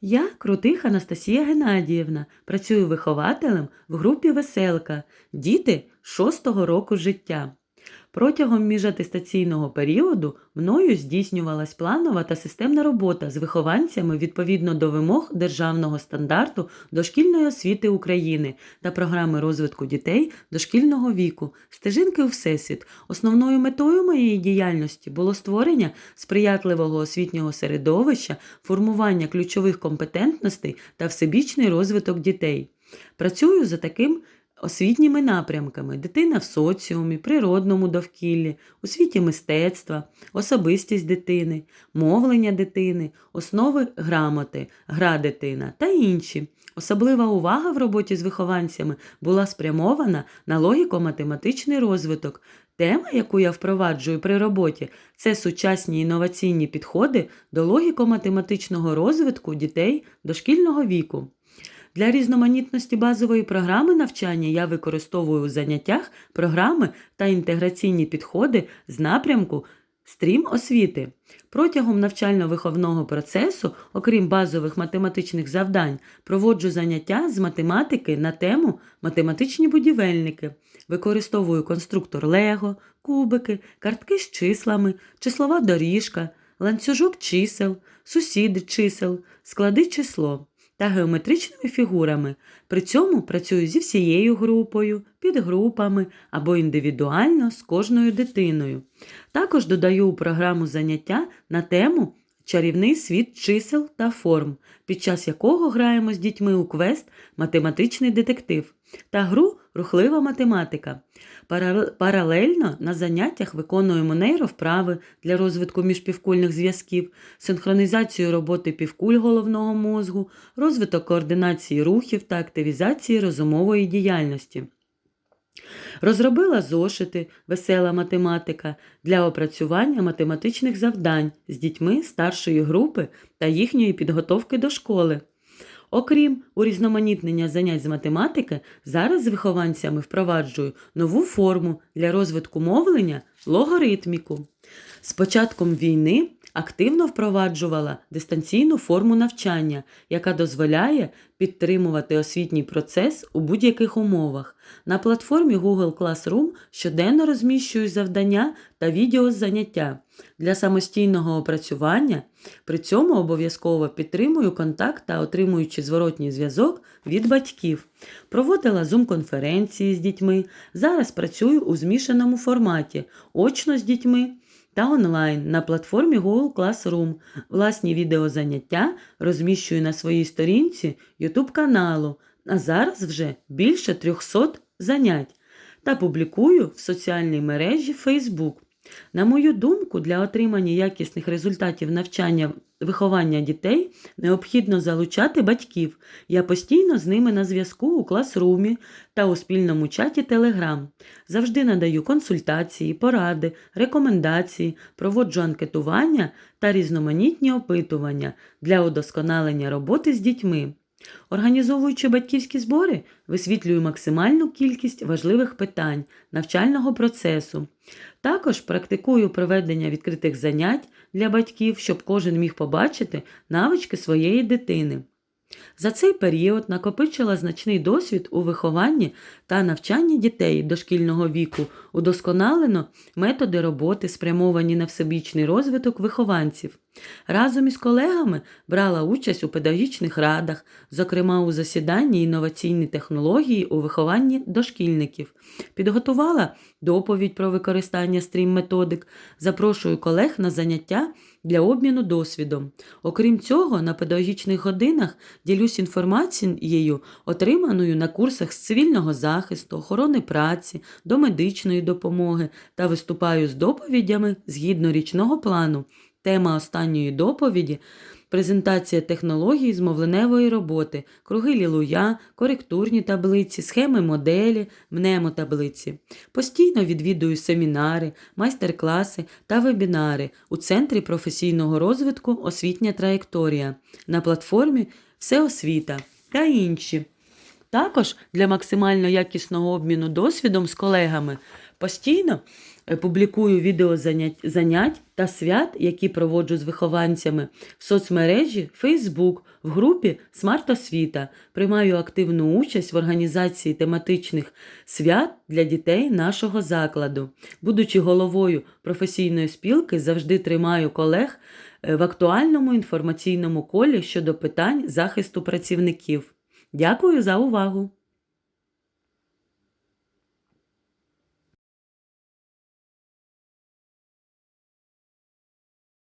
Я крутих Анастасія Геннадіївна, працюю вихователем в групі Веселка, діти шостого року життя. Протягом міжатестаційного періоду мною здійснювалась планова та системна робота з вихованцями відповідно до вимог державного стандарту дошкільної освіти України та програми розвитку дітей дошкільного віку, стежинки у Всесвіт. Основною метою моєї діяльності було створення сприятливого освітнього середовища, формування ключових компетентностей та всебічний розвиток дітей. Працюю за таким освітніми напрямками: дитина в соціумі, природному довкіллі, у світі мистецтва, особистість дитини, мовлення дитини, основи грамоти, гра дитина та інші. Особлива увага в роботі з вихованцями була спрямована на логіко-математичний розвиток. Тема, яку я впроваджую при роботі, це сучасні інноваційні підходи до логіко-математичного розвитку дітей дошкільного віку. Для різноманітності базової програми навчання я використовую у заняттях програми та інтеграційні підходи з напрямку стрім освіти. Протягом навчально-виховного процесу, окрім базових математичних завдань, проводжу заняття з математики на тему математичні будівельники. Використовую конструктор Лего, кубики, картки з числами, числова доріжка, ланцюжок чисел, сусіди чисел, склади число та геометричними фігурами. При цьому працюю зі всією групою, підгрупами або індивідуально з кожною дитиною. Також додаю у програму заняття на тему Чарівний світ чисел та форм, під час якого граємо з дітьми у квест Математичний детектив та гру Рухлива математика. Паралельно на заняттях виконуємо нейровправи для розвитку міжпівкульних зв'язків, синхронізацію роботи півкуль головного мозгу, розвиток координації рухів та активізації розумової діяльності. Розробила зошити Весела математика для опрацювання математичних завдань з дітьми старшої групи та їхньої підготовки до школи. Окрім урізноманітнення занять з математики, зараз з вихованцями впроваджую нову форму для розвитку мовлення логоритміку. З початком війни активно впроваджувала дистанційну форму навчання, яка дозволяє підтримувати освітній процес у будь-яких умовах. На платформі Google Classroom щоденно розміщую завдання та відео з заняття для самостійного опрацювання. При цьому обов'язково підтримую контакт та отримуючи зворотній зв'язок від батьків. Проводила зум-конференції з дітьми. Зараз працюю у змішаному форматі, очно з дітьми та онлайн на платформі Google Classroom. Власні відеозаняття розміщую на своїй сторінці YouTube каналу, а зараз вже більше 300 занять та публікую в соціальній мережі Facebook. На мою думку, для отримання якісних результатів навчання виховання дітей необхідно залучати батьків. Я постійно з ними на зв'язку у класрумі та у спільному чаті Telegram. Завжди надаю консультації, поради, рекомендації, проводжу анкетування та різноманітні опитування для удосконалення роботи з дітьми. Організовуючи батьківські збори, висвітлюю максимальну кількість важливих питань навчального процесу. Також практикую проведення відкритих занять для батьків, щоб кожен міг побачити навички своєї дитини. За цей період накопичила значний досвід у вихованні та навчанні дітей дошкільного віку, удосконалено методи роботи, спрямовані на всебічний розвиток вихованців. Разом із колегами брала участь у педагогічних радах, зокрема у засіданні інноваційні технології у вихованні дошкільників. Підготувала доповідь про використання стрім-методик, запрошую колег на заняття для обміну досвідом. Окрім цього, на педагогічних годинах ділюсь інформацією, отриманою на курсах з цивільного захисту, охорони праці, до медичної допомоги та виступаю з доповідями згідно річного плану. Тема останньої доповіді презентація технологій з мовленевої роботи, круги лілуя, коректурні таблиці, схеми моделі, мнемотаблиці. Постійно відвідую семінари, майстер-класи та вебінари у Центрі професійного розвитку Освітня траєкторія на платформі Всеосвіта та інші. Також для максимально якісного обміну досвідом з колегами постійно Публікую відео занять, занять та свят, які проводжу з вихованцями в соцмережі Facebook, в групі Смарт Освіта. Приймаю активну участь в організації тематичних свят для дітей нашого закладу. Будучи головою професійної спілки, завжди тримаю колег е, в актуальному інформаційному колі щодо питань захисту працівників. Дякую за увагу!